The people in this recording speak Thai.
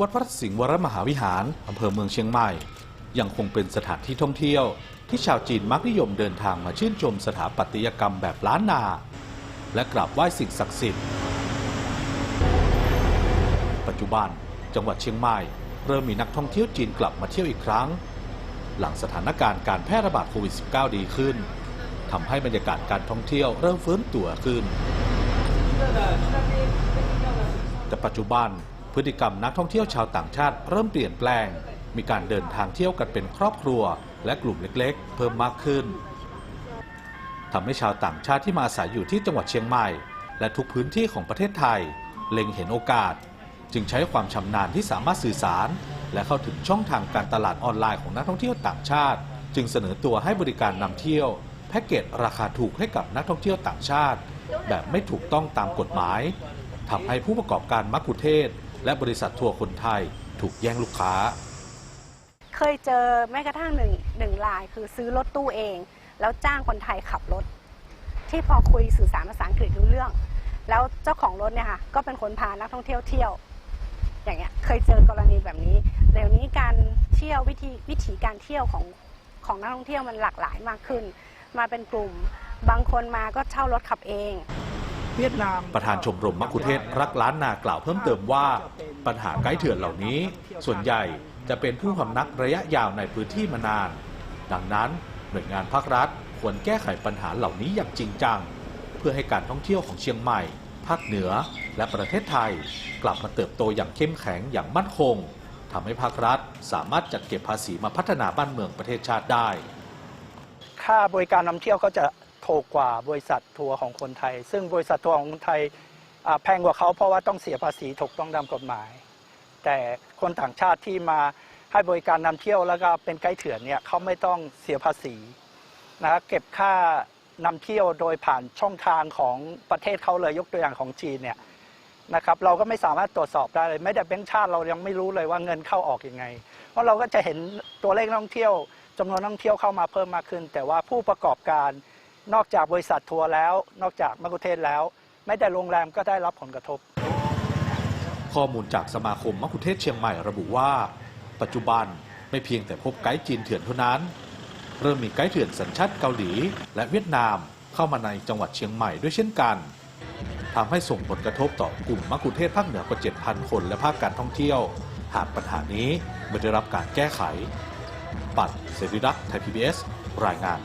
วัดพระสิงห์วรมหาวิหารอำเภอเมืองเชียงใหม่ ยังคงเป็นสถานที่ท่องเที่ยว ที่ชาวจีนมักนิยมเดินทางมาชื่นชมสถาปัตยกรรมแบบล้านนา และกราบไหว้สิ่งศักดิ์สิทธิ์ ปัจจุบันจังหวัดเชียงใหม่ เริ่มมีนักท่องเที่ยวจีนกลับมาเที่ยวอีกครั้ง หลังสถานการณ์การแพร่ระบาดโควิด -19 ดีขึ้นทำให้บรรยากาศการท่องเที่ยวเริ่มฟื้นตัวขึ้นแต่ปัจจุบัน พฤติกรรมนักท่องเที่ยวชาวต่างชาติเริ่มเปลี่ยนแปลง มีการเดินทางเที่ยวกันเป็นครอบครัว และกลุ่มเล็กๆ เพิ่มมากขึ้นทำให้ชาวต่างชาติที่มาอาศัยอยู่ที่จังหวัดเชียงใหม่ และทุกพื้นที่ของประเทศไทย เล็งเห็นโอกาส จึงใช้ความชำนาญที่สามารถสื่อสาร และเข้าถึงช่องทางการตลาดออนไลน์ของนักท่องเที่ยวต่างชาติ จึงเสนอตัวให้บริการนำเที่ยว แพ็กเกจราคาถูกให้กับนักท่องเที่ยวต่างชาติ แบบไม่ถูกต้องตามกฎหมายทำให้ผู้ประกอบการมักคุเทศ และบริษัททัวร์คนไทยถูกแย่งลูกค้า เคยเจอแม้กระทั่งหนึ่งหนึ่งรายคือซื้อรถตู้เอง แล้วจ้างคนไทยขับรถ ที่พอคุยสื่อสารภาษาอังกฤษรู้เรื่อง แล้วเจ้าของรถเนี่ยค่ะก็เป็นคนพานักท่องเที่ยวเที่ยว อย่างเงี้ยเคยเจอกรณีแบบนี้เดี๋ยวนี้การเที่ยววิธีวิถีการเที่ยวของของนักท่องเที่ยวมันหลากหลายมากขึ้น มาเป็นกลุ่ม บางคนมาก็เช่ารถขับเอง ประธานชมรมมักคุเทศก์รักล้านนากล่าวเพิ่มเติมว่า ปัญหาไกด์เถื่อนเหล่านี้ ส่วนใหญ่จะเป็นผู้พำนักระยะยาวในพื้นที่มานาน ดังนั้นหน่วยงานภาครัฐควรแก้ไขปัญหาเหล่านี้อย่างจริงจัง เพื่อให้การท่องเที่ยวของเชียงใหม่ ภาคเหนือ และประเทศไทย กลับมาเติบโตอย่างเข้มแข็งอย่างมั่นคงทำให้ภาครัฐสามารถจัดเก็บภาษีมาพัฒนาบ้านเมืองประเทศชาติได้ ค่าบริการนำเที่ยวเขาจะ ถูกกว่าบริษัททัวร์ของคนไทย ซึ่งบริษัททัวร์ของคนไทยแพงกว่าเขาเพราะว่าต้องเสียภาษีถูกต้องตามกฎหมาย แต่คนต่างชาติที่มาให้บริการนำเที่ยวแล้วก็เป็นไกด์เถื่อนเนี่ยเขาไม่ต้องเสียภาษีนะครับเก็บค่านำเที่ยวโดยผ่านช่องทางของประเทศเขาเลยยกตัวอย่างของจีนเนี่ยนะครับเราก็ไม่สามารถตรวจสอบได้เลยไม่แต่แบงค์ชาติเรายังไม่รู้เลยว่าเงินเข้าออกยังไง เพราะเราก็จะเห็นตัวเลขนักท่องเที่ยวจำนวนนักท่องเที่ยวเข้ามาเพิ่มมากขึ้น แต่ว่าผู้ประกอบการ นอกจากบริษัททัวร์แล้ว นอกจากมักคุเทศแล้วแม้แต่โรงแรมก็ได้รับผลกระทบ ข้อมูลจากสมาคมมัคคุเทศเชียงใหม่ระบุว่า ปัจจุบันไม่เพียงแต่พบไกด์จีนเถื่อนเท่านั้น เริ่มมีไกด์เถื่อนสัญชาติเกาหลี และเวียดนามเข้ามาในจังหวัดเชียงใหม่ด้วยเช่นกันทำให้ส่งผลกระทบต่อกลุ่มมัคคุเทศภาคเหนือกว่า 7,000 คนและภาคการท่องเที่ยว หากปัญหานี้ไม่ได้รับการแก้ไข ปัดเสรีรักษ์ไทยพีบีรายงาน